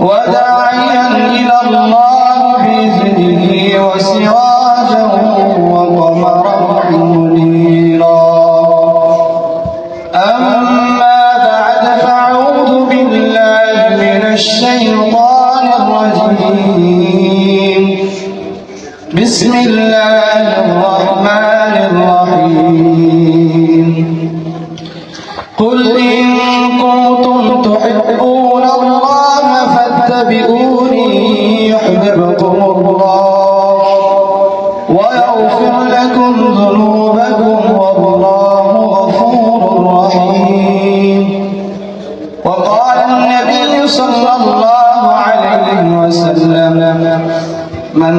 وداعيا إلى الله بإذنه وقمرا منيرا. أما بعد فأعوذ بالله من الشيطان الرجيم. بسم الله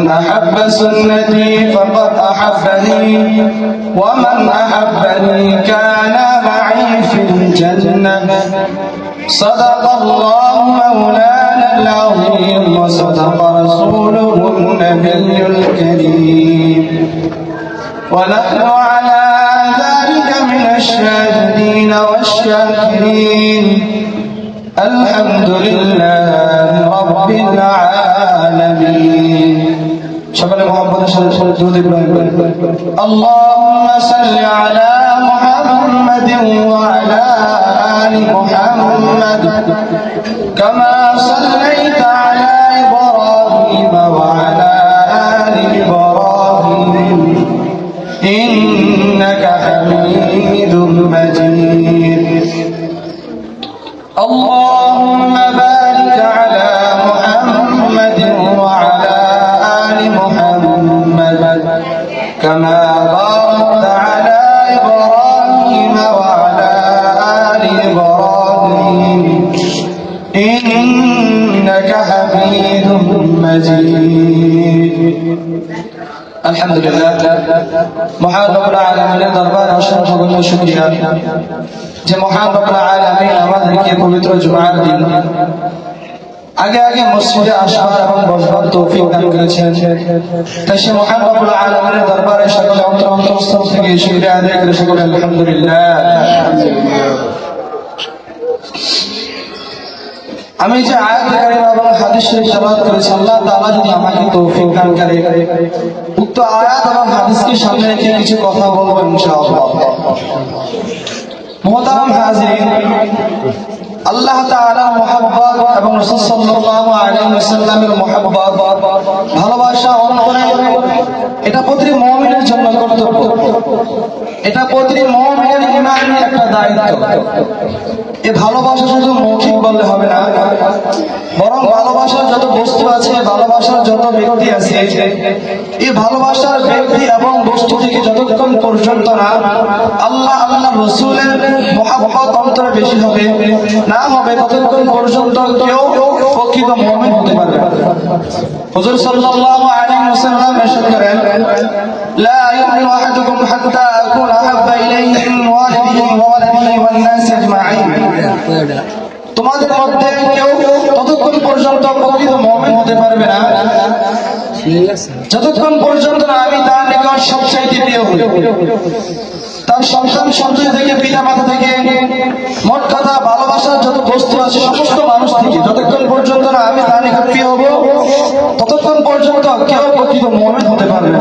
من أحب سنتي فقد أحبني ومن أحبني كان معي في الجنة. صدق الله مولانا العظيم وصدق رسوله النبي الكريم. ونحن على ذلك من الشاهدين والشاكرين. الحمد لله رب العالمين. সকলে মোহাম্মদের সাথে সাথে দুরুদ ইব্রাহিম আল্লাহুম্মা সাল্লি আলা মুহাম্মাদিন ওয়া আলা আলি মুহাম্মাদ। কামা সাল্লাইতা আলা আলহামদুলিল্লাহ মহান রব্বুল আলামিনের দরবারে অসংখ্য গণ্য শুকরিয়া যে মহান রব্বুল আলামিন আমাদেরকে পবিত্র জুমার দিন আগে আগে মসজিদে আসার এবং বসবার তৌফিক দান করেছেন তাই সে মহান রব্বুল আলামিনের দরবারে সকলে অন্তর অন্তরস্থল থেকে শুকরিয়া আদায় করে সকলে আলহামদুলিল্লাহ আমি যে আয়াত করেছি, আল্লাহ তাআলা যদি আমাকে করে। উক্ত আয়াত এবং হাদিসকে সামনে রেখে কিছু কথা বলব মোহতারাম হাজিরিন, আল্লাহ তাআলার এবং রাসূল ভালোবাসা এটা প্রতি মুমিনের জন্য কর্তব্য এটা প্রতিটি মুমিনের ইমানের একটা দায়িত্ব এ ভালোবাসা শুধু মৌখিক বললে হবে না, বরং ভালোবাসার যত বস্তু আছে, ভালোবাসার যত ব্যক্তি আছে এই ভালোবাসার ব্যক্তি এবং বস্তু থেকে যতক্ষণ পর্যন্ত না আল্লাহ আল্লাহ রসুলের মহাব্বত অন্তরে বেশি হবে, না হবে, ততক্ষণ পর্যন্ত কেউ প্রকৃত মুমিন হতে পারবে। হুজুর সাল্লাল্লাহু আলাইহি ওয়াসাল্লাম ইরশাদ করেন لا يؤمن أحدكم حتى أكون أحب إليه من والده وولده والناس أجمعين তোমাদের মধ্যে কেউ ততক্ষণ পর্যন্ত প্রকৃত মমিন হতে পারবে না যতক্ষণ পর্যন্ত না আমি তার নিকট সবচাইতে প্রিয় হই তার সন্তান সন্ততি থেকে পিতা মাতা থেকে মোট কথা ভালোবাসার যত বস্তু আছে সমস্ত মানুষ থেকে যতক্ষণ পর্যন্ত না আমি তার নিকট প্রিয় হব ততক্ষণ পর্যন্ত কেউ প্রকৃত মমিন হতে পারবে না।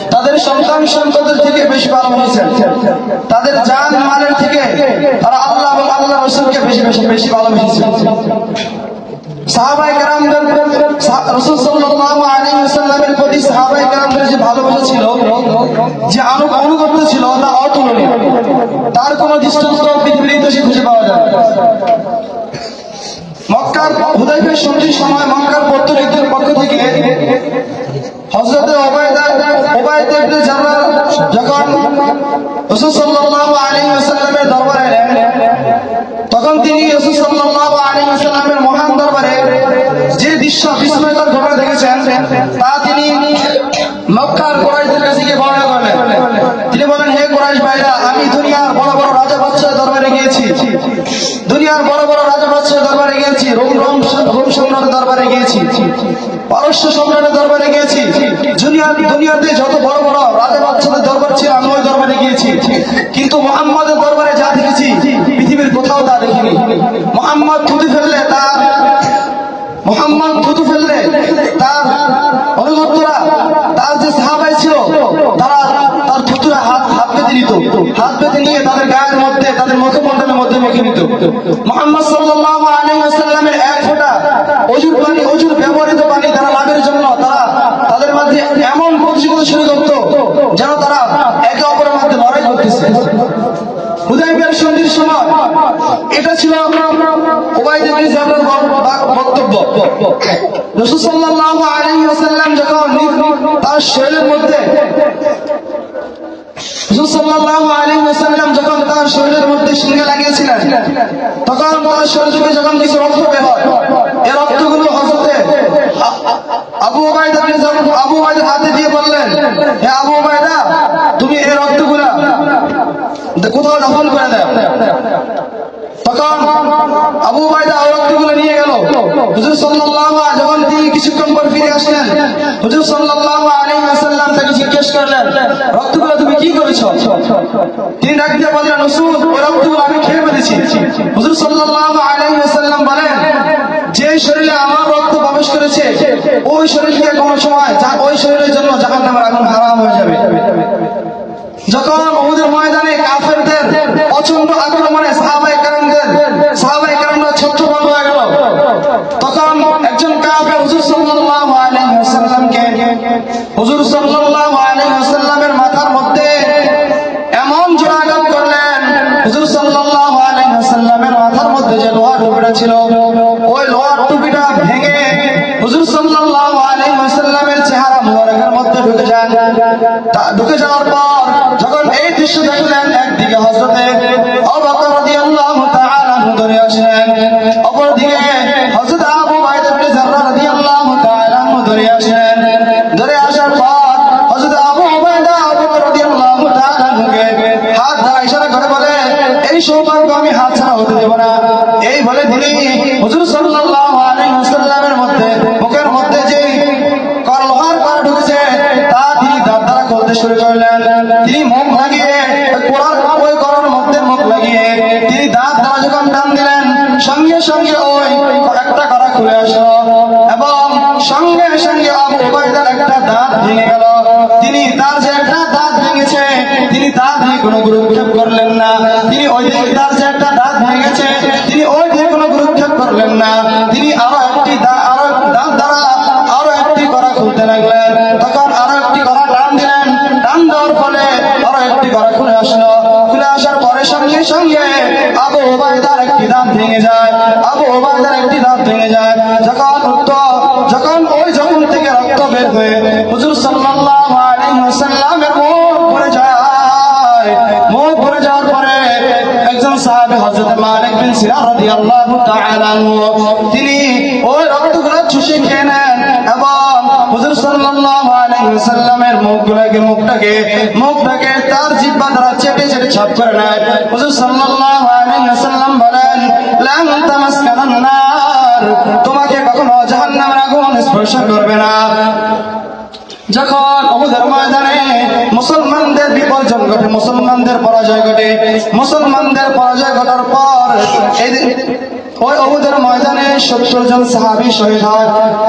সন্তান সন্ততির থেকে বেশি ভালোবাসেছেন তাদের জান মালের থেকে তারা আল্লাহ এবং আল্লাহ রাসূলকে বেশি বেশি বেশি ভালোবেসেছেন। সাহাবাই তার কোনো। মক্কার সময় মক্কার পত্তলিকদের পক্ষ থেকে হযরতে ওবায়দা ওবায়দা ইবনে জাররাহ যখন রাসূল সাল্লাল্লাহু আলাইহি ওয়াসাল্লামের দরবারে এলেন তখন তিনি রাসূল সাল্লাল্লাহু আলাইহি ওয়াসাল্লামের মহান দরবারে যে দৃশ্য বিস্ময়কর ঘটনা দেখেছেন, তা তিনি মক্কার কুরাইশদের কাছে গিয়ে বর্ণনা করলেন। তিনি বলেন হে কুরাইশ ভাইরা, আমি দুনিয়ার বড় বড় রাজা বাদশাহ দরবারে গিয়েছি। দুনিয়ার বড় পারস্য সম্রাটের দরবারে গিয়েছি। দুনিয়াতে যত বড় বড় রাজা বাদশাদের দরবার ছিল আমি ওই দরবারে গিয়েছি। কিন্তু মোহাম্মদের দরবারে যা দেখেছি, পৃথিবীর কোথাও তা দেখিনি। মোহাম্মদ থুতু ফেললে তার, মোহাম্মদ থুতু ফেললে তার তার যে সাহাবাই ছিল, তারা তার হাত হাত পেতে নিত। হাত পেতে নিয়ে তাদের গায়ের মধ্যে, তাদের মুখমণ্ডলের মধ্যে মেখে নিত। মোহাম্মদ আলাইহি ওয়াসাল্লামের এক ফোঁটা অজুর পানি অজুর ব্যবহৃত পানি তারা লাভের জন্য, তারা তাদের মধ্যে এমন প্রতিযোগিতা শুরু করতো যেন তারা একে অপরের মধ্যে লড়াই করতেছে। হুদাইবিয়ার সন্ধির সময় এটা ছিল বক্তব্য। ওয়াসাল্লাম যখন তার শরীরের মধ্যে তখন তার শরীর থেকে যখন কিছু রক্ত বের হয়, এই রক্তগুলো আ- আবু ইবনে জাবর আবু ওবাইদার হাতে দিয়ে বললেন, হে আবু ওবায়দা তুমি এই রক্তগুলা কোথাও দখল করে দেয় তখন আবু বাইদা রক্তগুলো নিয়ে গেল। হুজুর সাল্লাল্লাহু আলাইহি যখন কিছুক্ষণ পর ফিরে আসলেন। হুজুর সাল্লাল্লাহু আলাইহি ওয়াসাল্লাম তাকে জিজ্ঞেস করলেন, রক্তগুলো তুমি কি করেছ? তিনি দিয়ে বললেন রাসূল ওই রক্তগুলো আমি খেয়ে ফেলেছি। হুজুর সাল্লাল্লাহু আলাইহি ওয়াসাল্লাম বলেন, যে শরীরে আমার রক্ত প্রবেশ করেছে, ওই শরীর থেকে কোনো সময় যা- ওই শরীরের জন্য জাহান্নামের আগুন হারাম হয়ে যাবে। যখন উহুদের ময়দানে কাফেরদের প্রচণ্ড আক্রমণে সাল্লাল্লাহু আলাইহি ওয়াসাল্লামকে, হুজুর সাল্লাল্লাহু আলাইহি ওয়াসাল্লামের মাথার মধ্যে এমন জোরে আঘাত করলেন, হুজুর সাল্লাল্লাহু আলাইহি ওয়াসাল্লামের মাথার মধ্যে যে লোহার টুপিটা ছিল, ওই লোহার টুপিটা ভেঙে হুজুর সাল্লাল্লাহু আলাইহি ওয়াসাল্লামের চেহারা মুবারকের মধ্যে ঢুকে যান। ঢুকে যাওয়ার পর যখন এই দৃশ্য দেখলেন, একদিকে হযরতে আবু বকর রাদিয়াল্লাহু তাআলা ধরে আসলেন, অপরদিকে আনহু ধরে আসার পর হযরত আবু উবাইদা রাদিয়াল্লাহু তাআলা হাত দ্বারা ইশারা করে বলে, এই সৌভাগ্য আমি হাত ছাড়া হতে দেব না। এই বলে তিনি হুজুর সাল্লাল্লাহু আলাইহি ওয়াসাল্লামের মধ্যে মুখের মধ্যে যে কলহার পার ঢুকেছে, তা তিনি দাঁত দ্বারা খুলতে শুরু করলেন। তিনি মুখ কোনো গুরুক্ষেপ করলেন না। তিনি ওই দিন যে একটা দাঁত ভেঙেছে তিনি ওই দিন কোনো গুরুক্ষেপ করলেন না। তিনি আরও একটি আরও দাঁত দ্বারা আরও একটি করা খুলতে লাগলেন। তখন আরও একটি করা টান দিলেন। টান দেওয়ার ফলে আরও একটি করা খুলে আসলো। খুলে আসার পরে সঙ্গে সঙ্গে আবু ওবায়দার একটি দাঁত ভেঙে যায়। আবু ওবায়দার একটি দাঁত ভেঙে যায়। যখন উত্তর যখন ওই জমিন থেকে রক্ত বের হয়ে হুজুর সাল্লাল্লাহু আলাইহি ওয়াসাল্লাম বিন সিনান রাদিয়াল্লাহু তাআলা তিনি ওই রক্তগুলো চুষে খেয়ে নেন এবং হুজুর সাল্লাল্লাহু আলাইহি ওয়াসাল্লামের মুখটাকে মুখটাকে তার জিহ্বা দ্বারা চেটে চেটে ছাপ করে নেয়। হুজুর সাল্লাল্লাহু বলেন, লান তামাসকানান তোমাকে কখনো জাহান্নামের আগুন স্পর্শ করবে না। যখন অহুদের ময়দানে মুসলমানদের বিপর্জন ঘটে, মুসলমানদের পরাজয় ঘটে, মুসলমানদের পরাজয় ঘটার পর এই ওই অহুদের ময়দানে সত্তর জন সাহাবি শহীদ হয়।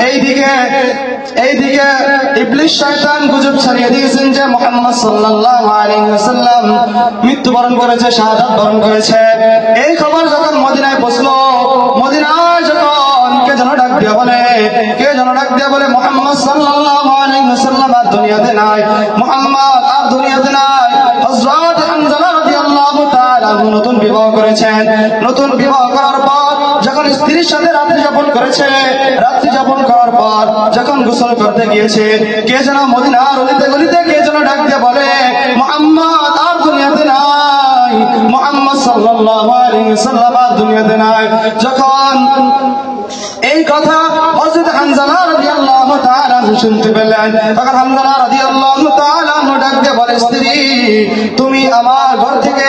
এইদিকে এইদিকে ইবলিশ শয়তান গুজব ছড়িয়ে দিয়েছেন যে মোহাম্মদ সাল্লাল্লাহু আলাইহি ওয়াসাল্লাম মৃত্যুবরণ করেছে, শাহাদাত বরণ করেছে। এই খবর যখন মদিনায় পৌঁছলো, মদিনায় যখন কে যেন ডাক দিয়া বলে, কে যেন ডাক দিয়া বলে, মোহাম্মদ সাল্লাল্লাহু ওয়াসাল্লাম আর দুনিয়াতে নাই। মোহাম্মদ আর দুনিয়াতে নাই। হযরত হামজা রাদিয়াল্লাহু তাআলা নতুন বিবাহ করেছেন। নতুন বিবাহ করার পর যখন স্ত্রীর সাথে রাত্রি যাপন করেছে, রাত্রি যাপন করার পর যখন গোসল করতে গিয়েছে, কে যেন মদিনার অলিতে গলিতে কে যেন ডাক দিয়ে বলে, মোহাম্মদ আর দুনিয়াতে নাই। মোহাম্মদ সাল্লাল্লাহু আলাইহি ওয়াসাল্লাম আর দুনিয়াতে নাই। যখন এই কথা হযরত হানজালা শুনতে পেলেন, তখন হানজালা রাদিয়াল্লাহু তাআলা ডাকতে বলে, স্ত্রী, তুমি আমার ঘর থেকে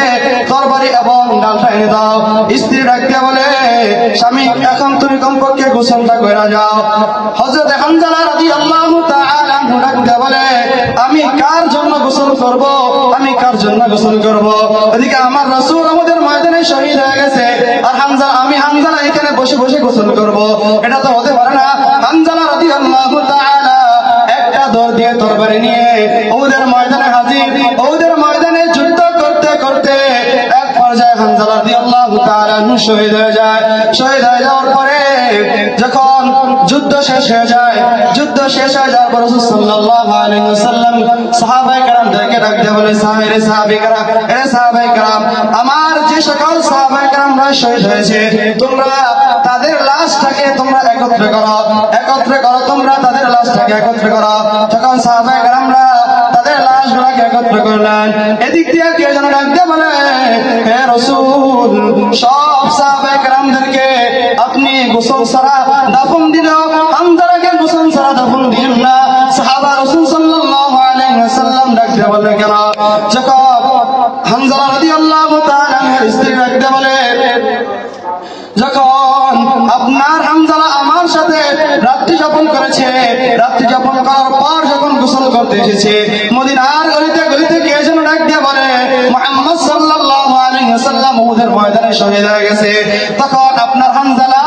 তরবারি এবং ডালটা এনে দাও। স্ত্রী ডাক দিয়ে বলে, স্বামী, এখন তুমি কমপক্ষে গোসলটা করে যাও। হযরত হানজালা রাদিয়াল্লাহু তাআলা আমি কার জন্য গোসল করব? আমি কার জন্য গোসল করব? আমার আমাদের ময়দানে শহীদ হয়ে গেছে। আর হানজালা আমি এখানে বসে বসে গোসল করব। এটা তো হতে পারে না। যুদ্ধ করতে করতে শহীদ হয়ে যায়। শহীদ হয়ে যাওয়ার পরে যখন যুদ্ধ শেষ হয়ে যায়, যুদ্ধ শেষ হয়ে যাওয়ার পর সাল্লাল্লাহু আলাইহি ওয়াসাল্লাম সাহাবায়ে কেরামদেরকে ডাক দিয়ে বলে, সাহাবে সাহাবে কেরাম, এ সাহাবায়ে কেরাম, আমার যে সকল সাহাবায়ে কেরামরা শহীদ হয়েছে, তোমরা তাদের লাশটাকে তোমরা একত্রে করো একত্রে করো, তোমরা তাদের লাশটাকে একত্রে করো। তখন সাহাবায়ে কেরামরা তাদের লাশগুলোকে একত্রে করলেন। এদিক দিয়ে কে যেন ডাক দিয়ে বলে, হে রাসূল, সব সাহাবায়ে আপনি গোসল হামজালাকে গোসল দাফন দিন না। সাহাবা রাসূল সাল্লাল্লাহু আলাইহি ওয়াসাল্লাম ডাক দিয়ে বলে, কেন? যখন হামজালা রাদিয়াল্লাহু স্ত্রী ডাক দিয়ে বলে, যখন আপনার আমার সাথে রাত্রি যাপন করেছে, রাত্রি যাপন করার পর যখন গোসল করতে এসেছে, মদিনার গলিতে গলিতে কে যেন ডাক বলে, মুহাম্মদ ময়দানে শহীদ হয়ে গেছে। তখন আপনার হামজালা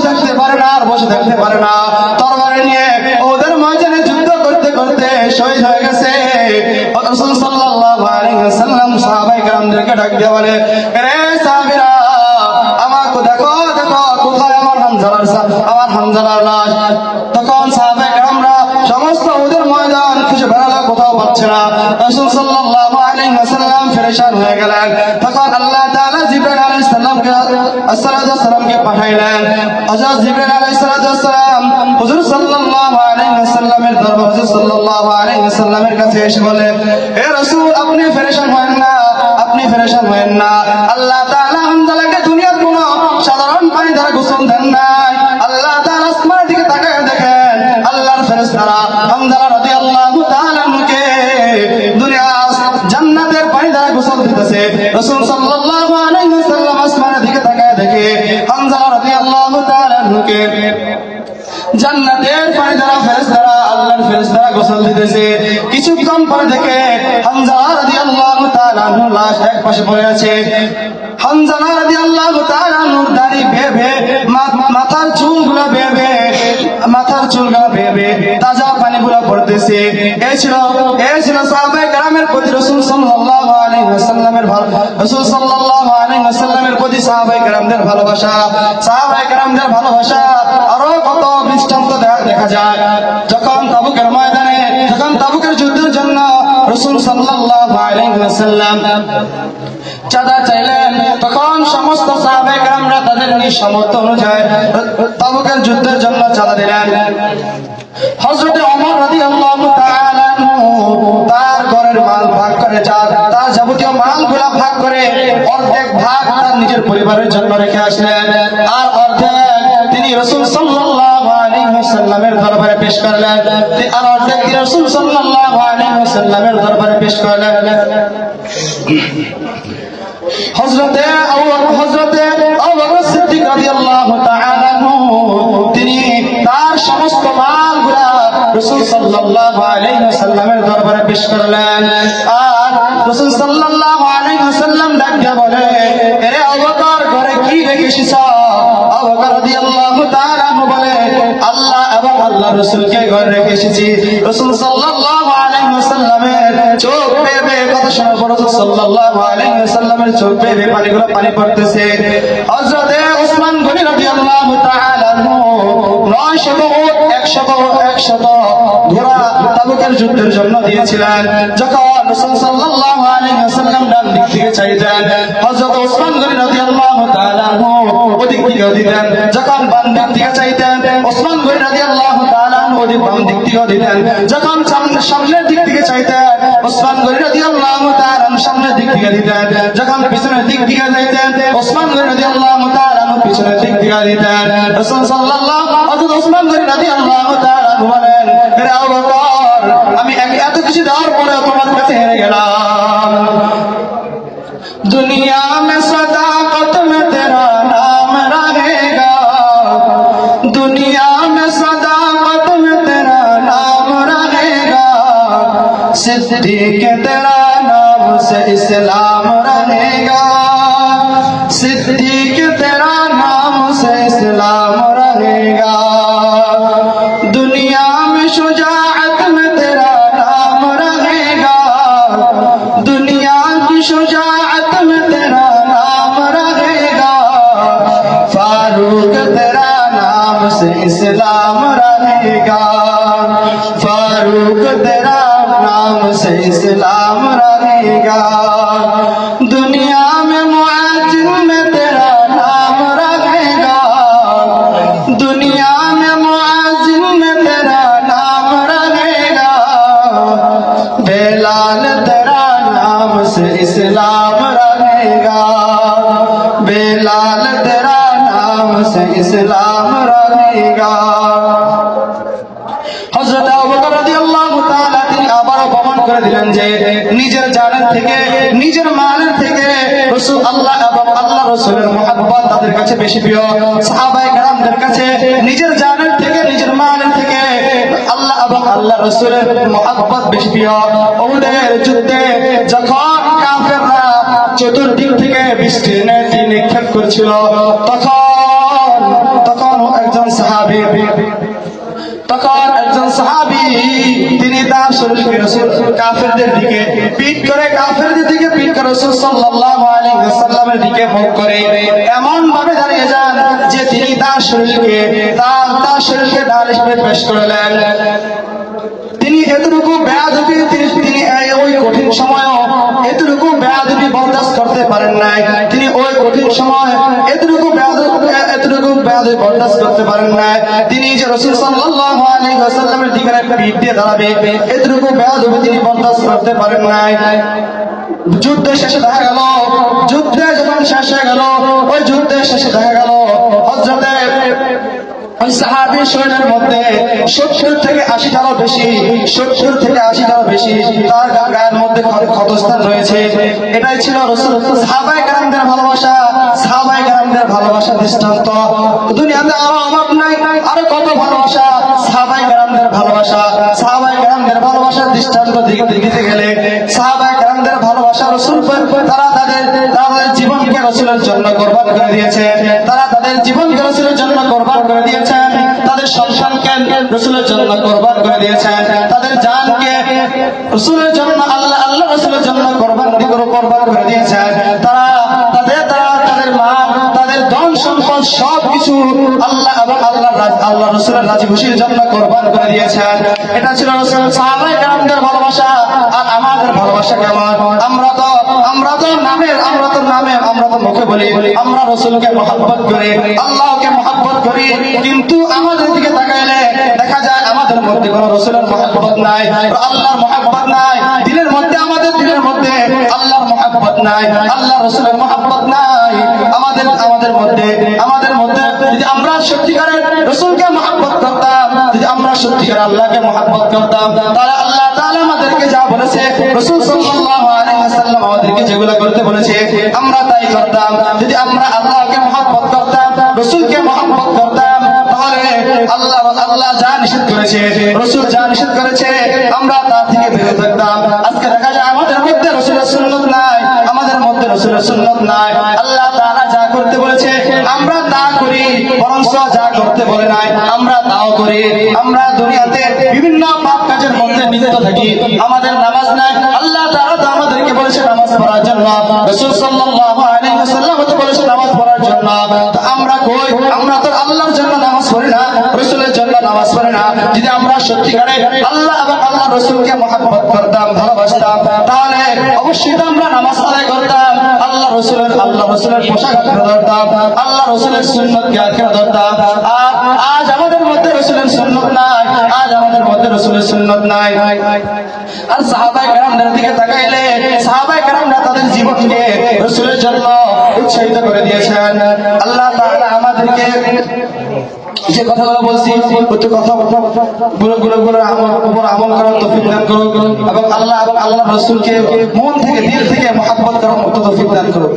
বসে থাকতে পারে না, আর বসে থাকতে পারে না। তরবারি নিয়ে ওদের ময়দানে যুদ্ধ করতে করতে শহীদ হয়ে গেছে। তখন সমস্ত ওদের কোথাও না। ফেরেশান হয়ে গেলেন। তখন আল্লাহ তাআলা সালামকে আসসালাতু ওয়াসসালামকে পাঠাইলেন। হযরত জিবরাইল আলাইহিস সালাতু হুজুর সাল্লাল্লাহু আলাইহি ওয়াসাল্লামের দরবার হুজুর সাল্লাল্লাহু আলাইহি ওয়াসাল্লামের কাছে এসে বলে হে রাসূল, আপনি ফেরেশান হয়েন না, আপনি ফেরেশান হয়েন না। আল্লাহ তাআলা হামজালাকে দুনিয়ার কোনো সাধারণ পানি দ্বারা গোসল দেন নাই। আল্লাহ তাআলা আসমানের দিকে তাকায় দেখেন, আল্লাহর ফেরেশতারা হামজালা রাদিয়াল্লাহু তাআলা কে দুনিয়া জান্নাতের পানি দ্বারা গোসল দিতেছে। রাসূল সাল্লাল্লাহু আলাইহি ওয়াসাল্লাম কিছুক্ষণ পরে দেখে লাশ এক পাশে পড়ে আছে। হামজা রাদিয়াল্লাহু তাআলা আনহুর দাড়ি মাথার চুলগুলো বেয়ে ভেবে মাথার পানিগুলো পড়তেছে এই ছিল, এই প্রতি রাসূল সাল্লাল্লাহু আলাইহি ওয়াসাল্লামের রাসূল সাল্লাল্লাহু আলাইহি ওয়াসাল্লামের প্রতি সাহাবায়ে কেরামদের ভালোবাসা। সাহাবায়ে কেরামদের ভালোবাসা আরও কত দৃষ্টান্ত দেখা যায়। যখন তাবুকের ময়দানে, যখন তাবুকের যুদ্ধের জন্য রসুল সাল্লাল্লাহু আলাইহি ওয়াসাল্লাম চাঁদা চাইলেন তখন সমস্ত সাহাবে কামরা তাদের নিজ অনুযায়ী তাবুকের যুদ্ধের জন্য চাঁদা দিলেন। হযরতে ওমর রাদিয়াল্লাহু তার ঘরের মাল ভাগ করে তার যাবতীয় মালগুলা ভাগ করে অর্ধেক ভাগ তার নিজের পরিবারের জন্য রেখে আসলেন। আর অর্ধেক তিনি রাসূল সাল্লাল্লাহু আলাইহি ওয়াসাল্লামের দরবারে পেশ করলেন। আর অর্ধেক তিনি রাসূল সাল্লাল্লাহু আলাইহি ওয়াসাল্লামের দরবারে পেশ করলেন। বকর, হযরতে সিদ্দিক রাদিয়াল্লাহু তাআলা তিনি তার সমস্ত মালগুলা রাসূল সাল্লাল্লাহু আলাইহি ওয়াসাল্লামের দরবারে পেশ করলেন। আর রাসূল সাল্লাল্লাহু আলাইহি ওয়াসাল্লাম ডাকিয়ে বলে আরে আবু ঘরে কি রেখে এসেছ আবু রাদিয়াল্লাহু তাআলা বলে, আল্লাহ এবং আল্লাহ রাসূলকে ঘরে রেখে এসেছি। রাসূল সাল্লাল্লাহু আলাইহি চোখ বেয়ে বেয়ে কথা শোনার পর সাল্লাল্লাহু আলাইহি ওয়াসাল্লামের চোখ বেয়ে বেয়ে পানিগুলো পানি পড়তেছে। হযরতে ওসমান গনি রাদিয়াল্লাহু তাআলা আনহু 900 উট 100 100 ঘোড়া তাবুকের যুদ্ধের জন্য দিয়েছিলেন। যখন রাসূল ডান দিক থেকে চাইতেন, হযরত ওসমান গনি রাদিয়াল্লাহু তাআলা ওদিক থেকে দিতেন। যখন বাম দিক থেকে চাইতেন, ওসমান গনি রাদিয়াল্লাহু যদি বাম দিক দিয়েও দিতেন। যখন সামনে সামনের দিক থেকে চাইতেন, ওসমান গরির রাদিয়াল্লাহু তাআলা সামনের দিক থেকে দিতেন। যখন পিছনের দিক থেকে চাইতেন, ওসমান গরির রাদিয়াল্লাহু তাআলা পিছনের দিক থেকে দিতেন। রাসূল সাল্লাল্লাহু হযরত ওসমান গরির রাদিয়াল্লাহু তাআলা বলেন, হে আমি এত কিছু দেওয়ার পরেও তোমার কাছে হেরে গেলাম। দুনিয়া মে صدیق تیرا نام سے اسلام رہے گا۔ صدیق تیرا نام سے اسلام رہے گا۔ دنیا میں شجاعت میں تیرا نام رہے گا۔ دنیا کی شجاعت میں تیرا نام رہے گا۔ فاروق تیرا نام سے اسلام رہے گا۔ فاروق تیرا नाम से इस्लाम रहेगा दुनिया में मुआजिन में तेरा नाम रहेगा दुनिया में मुआजिम में तेरा नाम रहेगा बेलाल तेरा नाम से इस्लाम रहेगा बेलाल तेरा नाम से इस्लाम रहेगा हज़रत প্রমাণ করে দিলেন যে নিজের জানের থেকে, নিজের মালের থেকে আল্লাহ এবং আল্লাহ রাসূলের তাদের কাছে বেশি প্রিয়। কাছে নিজের জানের থেকে, নিজের থেকে আল্লাহ এবং আল্লাহ রাসূলের বেশি প্রিয়। যুদ্ধে যখন কাফেররা চতুর্দিক থেকে তীর নিক্ষেপ করছিল, তখন তখন একজন সাহাবী একজন সাহাবি, তিনি তার শরীরকে রাসূল কাফেরদের দিকে পিট করে, কাফেরদের দিকে পিট করে রসুল সাল্লাল্লাহু আলাইহি ওয়াসাল্লামের দিকে মুখ করে। এমন ভাবে দাঁড়িয়ে যান যে তিনি তার শরীরকে, তার তার শরীরকে ঢাল হিসেবে পেশ করলেন এতটুকু বেয়াদবি তিনি তিনি ওই কঠিন সময় এতটুকু বরদাস্ত করতে পারেন নাই। তিনি এতটুকু যুদ্ধ শেষে দেখা গেল, যুদ্ধে যখন শেষ হয়ে গেল, ওই যুদ্ধের শেষে দেখা গেল রসুল দৃষ্টান্ত। দুনিয়াতে আরও অভাব নাই, আরও কত ভালোবাসা। সাহাবাই ভালোবাসা। সাহাবাই ভালোবাসার দৃষ্টান্ত দিকে দিতে গেলে সাহাবাই তারা তাদের রসুলের জন্য কোরবান করে দিয়েছে। তারা তাদের জীবনকে রসুলের জন্য কোরবান করে দিয়েছেন, তাদের সন্তানকে রসুলের জন্য কোরবান করে দিয়েছেন, তাদের জানকে রসুলের জন্য, আল্লাহ আল্লাহ রসুলের জন্য কোরবান কোরবান করে দিয়েছেন। তারা, তাদের তারা তাদের মা, তাদের ধন সম্পদ সব কিছু আল্লাহ এবং আল্লাহ আল্লাহ রসুলের রাজি খুশির জন্য কোরবান করে দিয়েছেন। এটা ছিল রসুল সাহাবাই কালামদের ভালোবাসা, আর আমাদের ভালোবাসা কেমন? আমরা তো নামের, আমরা তো নামে, আমরা তো মুখে বলি। আমরা রসুলকে মহাব্বত করি, আল্লাহকে মহাব্বত করি। কিন্তু আমাদের দিকে তাকাইলে দেখা যায় আমাদের মধ্যে কোনো রসুলের মহাব্বত নাই, আল্লাহর মহাব্বত নাই, দিলের মধ্যে আমাদের, দিলের মধ্যে আল্লাহর মহাব্বত নাই আল্লাহ রসুলের মহাব্বত নাই। আমাদের আমাদের মধ্যে আমাদের মধ্যে যদি আমরা সত্যিকারের রসুলকে মহাব্বত করতাম, যদি আমরা সত্যিকার আল্লাহকে মহাব্বত করতাম, তাহলে আল্লাহ তাআলা আমাদেরকে যা বলেছে, রসুল আমাদেরকে যেগুলো করতে বলেছে, আমরা তাই করতাম। যদি আমরা আল্লাহকে মহাব্বত করতাম, রসুলকে মহাব্বত করতাম, তাহলে আল্লাহ আল্লাহ যা নিষেধ করেছে, রসুল যা নিষেধ করেছে, আমরা তার থেকে বেরো থাকতাম। আজকে দেখা যায় আমাদের মধ্যে রসুলের সুন্নত মধ্যে বিভিন্ন কাজের থাকি। আমাদের নামাজ নাই। আল্লাহ তাআলা তো আমাদেরকে বলেছে নামাজ পড়ার জন্য। নামাজ পড়ার জন্য। আমরা কই? আমরা তো আল্লাহর জন্য রাসূলের নামাজ পড়ি না। যদি আমরা সত্যিকারে আল্লাহ এবং আল্লাহ রাসূলকে মহব্বত করতাম, ভালোবাসতাম, তাহলে অবশ্যই তো আমরা নামাজ আদায় করতাম। আল্লাহ রসুলের আল্লাহ রসুলের পোশাক ধরতাম, আল্লাহ রসুলের সুন্নতকে আঁকড়ে ধরতাম। আর আজ আমাদের মধ্যে রসুলের সুন্নত নাই, আজ আমাদের মধ্যে রসুলের সুন্নত নাই। আর সাহাবাই কারামদের দিকে তাকাইলে সাহাবাই কারামরা তাদের জীবনকে রসুলের জন্য উৎসাহিত করে দিয়েছেন। আল্লাহ আমাদেরকে যে কথাগুলো বলছি, প্রতি কথা গুলো গুলো গুলো উপর আমল করার তফিক দান করো এবং আল্লাহ এবং আল্লাহ রসুলকে মন থেকে, দিল থেকে মহাব্বত করার মতো তফিক দান করো